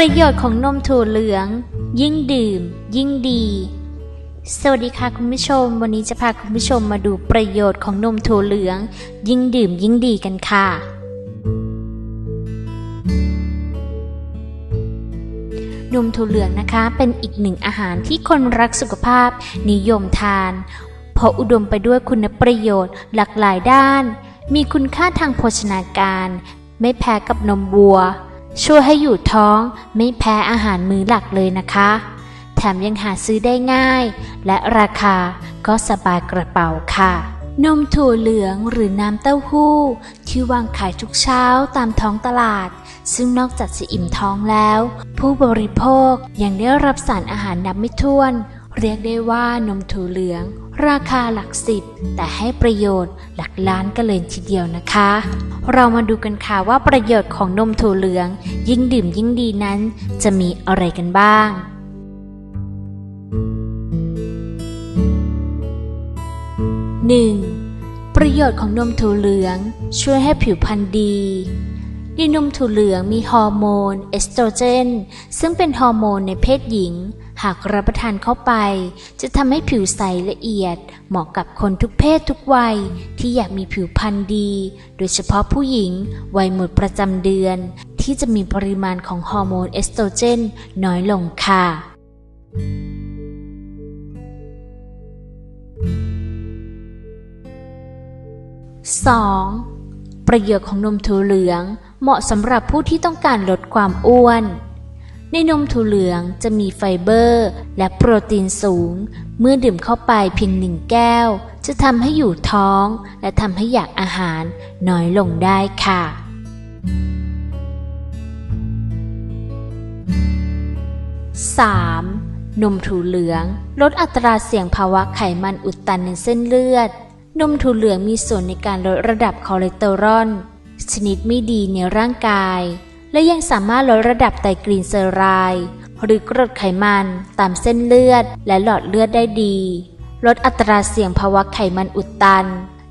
ประโยชน์ของนมถั่วเหลือง ยิ่งดื่ม ยิ่งดี สวัสดีค่ะคุณผู้ชม วันนี้จะพาคุณผู้ชมมาดูประโยชน์ของนมถั่วเหลือง ยิ่งดื่มยิ่งดีกันค่ะ นมถั่วเหลืองนะคะ เป็นอีกหนึ่งอาหารที่คนรักสุขภาพ นิยมทาน เพราะอุดมไปด้วยคุณประโยชน์หลากหลายด้าน มีคุณค่าทางโภชนาการ ไม่แพ้กับนมวัว ช่วยให้อยู่ท้องไม่แพ้อาหารมื้อหลักเลยนะคะ แถมยังหาซื้อได้ง่าย และราคาก็สบายกระเป๋าค่ะ นมถั่วเหลืองหรือน้ำเต้าหู้ ที่วางขายทุกเช้าตามท้องตลาด ซึ่งนอกจากจะอิ่มท้องแล้ว ผู้บริโภคยังได้รับสารอาหารนับไม่ถ้วน เรียกได้ว่านมถั่วเหลือง ราคาหลักสิบ แต่ให้ประโยชน์หลักล้านกันเลยทีเดียวนะคะ เรามาดูกันค่ะว่าประโยชน์ของนมถั่วเหลือง ยิ่งดื่มยิ่งดีนั้น จะมีอะไรกันบ้าง 1. ประโยชน์ของนมถั่วเหลือง ช่วยให้ผิวพรรณดี ในนมถั่วเหลืองมีฮอร์โมน เอสโตรเจน ซึ่งเป็นฮอร์โมนในเพศหญิง หากรับประทานเข้าไป จะทำให้ผิวใสละเอียด เหมาะกับคนทุกเพศทุกวัย ที่อยากมีผิวพรรณดี โดยเฉพาะผู้หญิง วัยหมดประจำเดือน ที่จะมีปริมาณของฮอร์โมนเอสโตรเจน น้อยลงค่ะ 2. ประโยชน์ของนมถั่วเหลืองเหมาะสำหรับผู้ที่ต้องการลดความอ้วน ในนมถั่วเหลืองจะมีไฟเบอร์ และโปรตีนสูง เมื่อดื่มเข้าไปเพียงหนึ่งแก้ว จะทำให้อยู่ท้อง และทำให้อยากอาหารน้อยลงได้ค่ะ 3. นมถั่วเหลือง ลดอัตราเสี่ยงภาวะไขมันอุดตันในเส้นเลือด นมถั่วเหลืองมีส่วนในการลดระดับคอเลสเตอรอลชนิดไม่ดีในร่างกาย และยังสามารถลดระดับไตรกลีเซอไรด์หรือกรดไขมันตามเส้นเลือดและหลอดเลือดได้ดี ลดอัตราเสี่ยงภาวะไขมันอุดตัน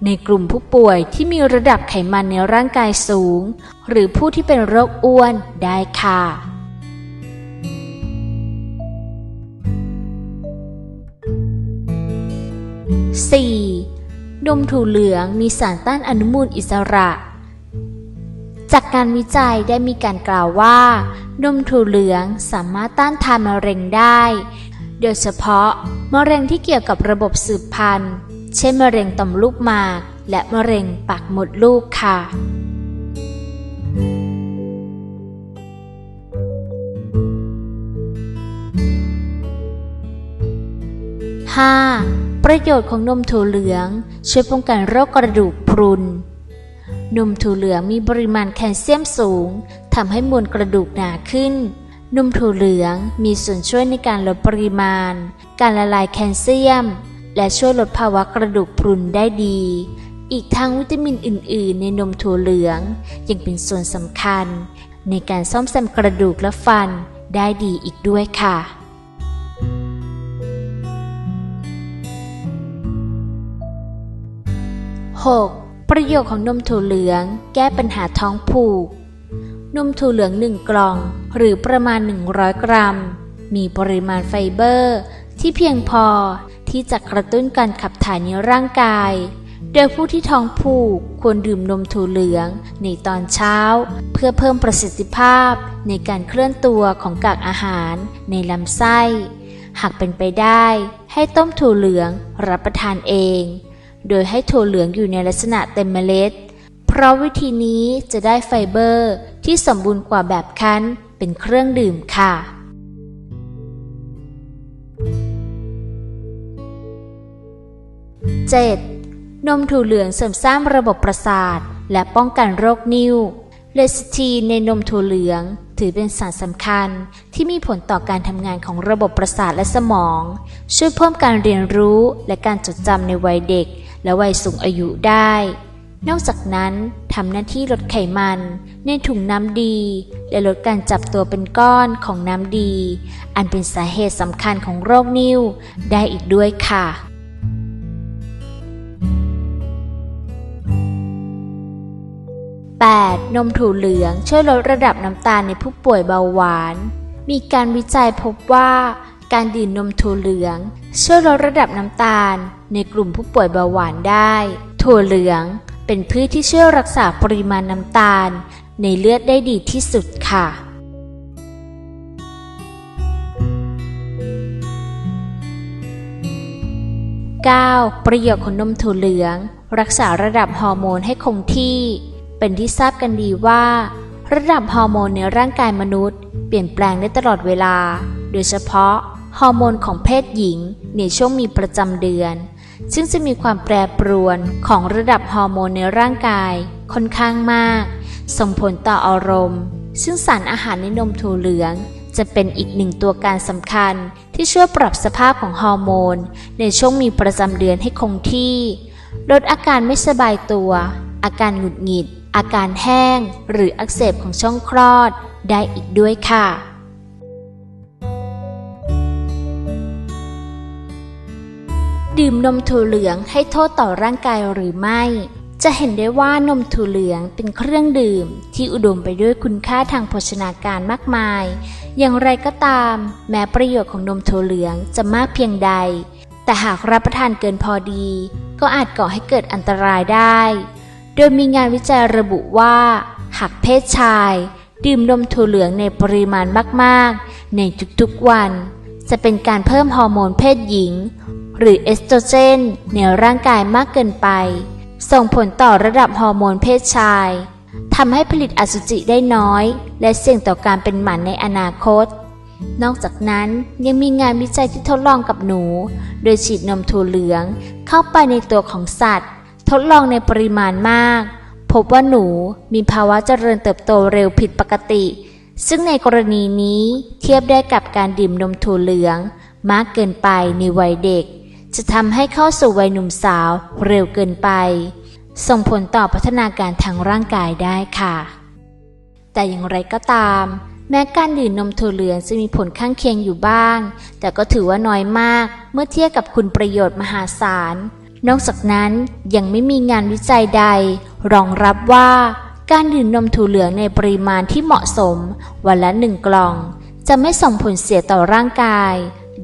ในกลุ่มผู้ป่วยที่มีระดับไขมันในร่างกายสูง หรือผู้ที่เป็นโรคอ้วนได้ค่ะ 4. นมถั่วเหลืองมีสารต้านอนุมูลอิสระ จากการวิจัยได้มีการกล่าวว่า นมถั่วเหลืองสามารถต้านทานมะเร็งได้ โดยเฉพาะมะเร็งที่เกี่ยวกับระบบสืบพันธุ์ เช่นมะเร็งต่อมลูกหมาก และมะเร็งปากมดลูกค่ะ 5. ประโยชน์ของนมถั่วเหลือง ช่วยป้องกันโรคกระดูกพรุน นมถั่วเหลืองมีปริมาณแคลเซียมสูงทำให้มวลกระดูกหนาขึ้น นมถั่วเหลืองมีส่วนช่วยในการลดปริมาณ การละลายแคลเซียม และช่วยลดภาวะกระดูกพรุนได้ดี อีกทั้งวิตามินอื่น ๆ ในนมถั่วเหลืองยังเป็นส่วนสำคัญ ในการซ่อมแซมกระดูกและฟันได้ดีอีกด้วยค่ะ 6. ประโยชน์ของนมถั่วเหลือง แก้ปัญหาท้องผูก นมถั่วเหลือง1กล่อง หรือประมาณ 100 กรัม มีปริมาณไฟเบอร์ ที่เพียงพอที่จะกระตุ้นการขับถ่ายในร่างกาย โดยผู้ที่ท้องผูกควรดื่มนมถั่วเหลืองในตอนเช้า เพื่อเพิ่มประสิทธิภาพในการเคลื่อนตัวของกากอาหารในลำไส้ หากเป็นไปได้ให้ต้มถั่วเหลืองรับประทานเอง โดยให้ถั่วเหลืองอยู่ในลักษณะเต็มเมล็ด เพราะวิธีนี้จะได้ไฟเบอร์ที่สมบูรณ์กว่าแบบคั้นเป็นเครื่องดื่มค่ะ 7. นมถั่วเหลืองเสริมสร้างระบบประสาท และป้องกันโรคนิ่วเลซิทีในนมถั่วเหลืองถือเป็นสารสำคัญที่มีผลต่อการทำงานของระบบประสาทและสมอง ช่วยเพิ่มการเรียนรู้และการจดจำในวัยเด็ก และวัยสูงอายุได้ นอกจากนั้นทำหน้าที่ลดไขมันในถุงน้ำดี และลดการจับตัวเป็นก้อนของน้ำดี อันเป็นสาเหตุสำคัญของโรคนิ่วได้อีกด้วยค่ะ 8. 8. นมถั่วเหลืองช่วยลดระดับน้ำตาลในผู้ป่วยเบาหวาน มีการวิจัยพบว่า การดื่มนมถั่วเหลือง ช่วยลดระดับน้ำตาล ในกลุ่มผู้ป่วยเบาหวานได้ ถั่วเหลืองเป็นพืชที่ช่วยรักษาปริมาณน้ำตาล ในเลือดได้ดีที่สุดค่ะ 9. ประโยชน์ของนมถั่วเหลือง รักษาระดับฮอร์โมนให้คงที่ เป็นที่ทราบกันดีว่า ระดับฮอร์โมนในร่างกายมนุษย์ เปลี่ยนแปลงได้ตลอดเวลา โดยเฉพาะ ฮอร์โมนของเพศหญิงในช่วงมีประจำเดือน ซึ่งจะมีความแปรปรวนของระดับฮอร์โมนในร่างกายค่อนข้างมาก ส่งผลต่ออารมณ์ ซึ่งสารอาหารในนมถั่วเหลือง จะเป็นอีกหนึ่งตัวการสำคัญที่ช่วยปรับสภาพของฮอร์โมน ในช่วงมีประจำเดือนให้คงที่ ลดอาการไม่สบายตัว อาการหงุดหงิด อาการแห้ง หรืออักเสบของช่องคลอดได้อีกด้วยค่ะ ดื่มนมถั่วเหลืองให้โทษต่อร่างกายหรือไม่ จะเห็นได้ว่านมถั่วเหลืองเป็นเครื่องดื่ม ที่อุดมไปด้วยคุณค่าทางโภชนาการมากมาย อย่างไรก็ตาม แม้ประโยชน์ของนมถั่วเหลืองจะมากเพียงใด แต่หากรับประทานเกินพอดี ก็อาจก่อให้เกิดอันตรายได้ โดยมีงานวิจัยระบุว่า หากเพศชาย ดื่มนมถั่วเหลืองในปริมาณมาก ๆ ในทุกๆวัน จะเป็นการเพิ่มฮอร์โมนเพศหญิง หรือเอสโตรเจนในร่างกายมากเกินไป ส่งผลต่อระดับฮอร์โมนเพศชายทำให้ผลิตอสุจิได้น้อย และเสี่ยงต่อการเป็นหมันในอนาคต นอกจากนั้นยังมีงานวิจัยที่ทดลองกับหนู โดยฉีดนมถั่วเหลือง เข้าไปในตัวของสัตว์ ทดลองในปริมาณมาก พบว่าหนูมีภาวะเจริญเติบโตเร็วผิดปกติ ซึ่งในกรณีนี้เทียบได้กับการดื่มนมถั่วเหลือง มากเกินไปในวัยเด็ก จะทำให้เข้าสู่วัยหนุ่มสาวเร็วเกินไป ส่งผลต่อพัฒนาการทางร่างกายได้ค่ะ แต่อย่างไรก็ตาม แม้การดื่มนมถั่วเหลืองจะมีผลข้างเคียงอยู่บ้าง แต่ก็ถือว่าน้อยมากเมื่อเทียบกับคุณประโยชน์มหาศาล นอกจากนั้นยังไม่มีงานวิจัยใด รองรับว่าการดื่มนมถั่วเหลืองในปริมาณที่เหมาะสม วันละหนึ่งกล่อง จะไม่ส่งผลเสียต่อร่างกาย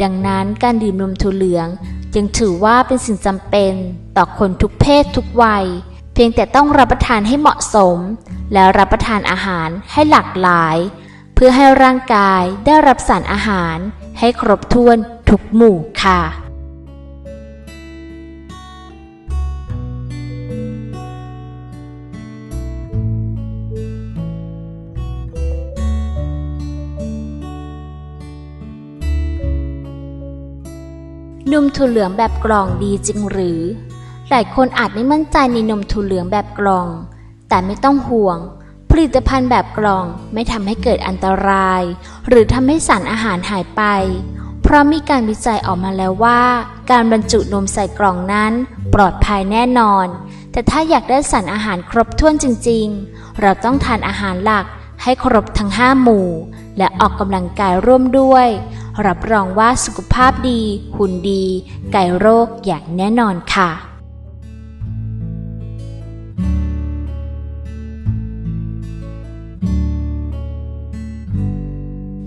ดังนั้นการดื่มนมถั่วเหลือง ยังถือว่าเป็นสิ่งจำเป็นต่อคนทุกเพศทุกวัย เพียงแต่ต้องรับประทานให้เหมาะสม และรับประทานอาหารให้หลากหลาย เพื่อให้ร่างกายได้รับสารอาหารให้ครบถ้วนทุกหมู่ค่ะ นมถั่วเหลืองแบบกล่องดีจริงหรือ หลายคนอาจไม่มั่นใจในนมถั่วเหลืองแบบกล่อง แต่ไม่ต้องห่วง ผลิตภัณฑ์แบบกล่องไม่ทำให้เกิดอันตราย หรือทำให้สารอาหารหายไป เพราะมีการวิจัยออกมาแล้วว่า การบรรจุนมใส่กล่องนั้นปลอดภัยแน่นอน แต่ถ้าอยากได้สารอาหารครบถ้วนจริง ๆ เราต้องทานอาหารหลักให้ครบทั้ง 5 หมู่ และออกกำลังกายร่วมด้วย รับรองว่าสุขภาพดี หุ่นดี ไก่โรคอย่างแน่นอนค่ะ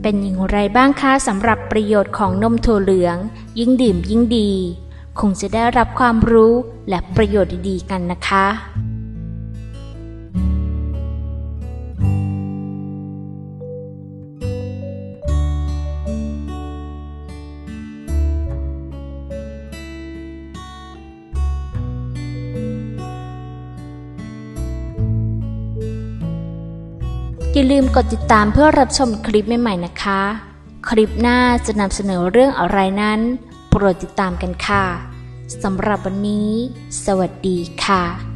เป็นอย่างไรบ้างคะสำหรับประโยชน์ของนมถั่วเหลือง ยิ่งดื่มยิ่งดี คงจะได้รับความรู้และประโยชน์ดีๆกันนะคะ อย่าลืมกดติดตามเพื่อรับชมคลิปใหม่ๆนะคะ คลิปหน้าจะนำเสนอเรื่องอะไรนั้น โปรดติดตามกันค่ะสำหรับวันนี้ สวัสดีค่ะ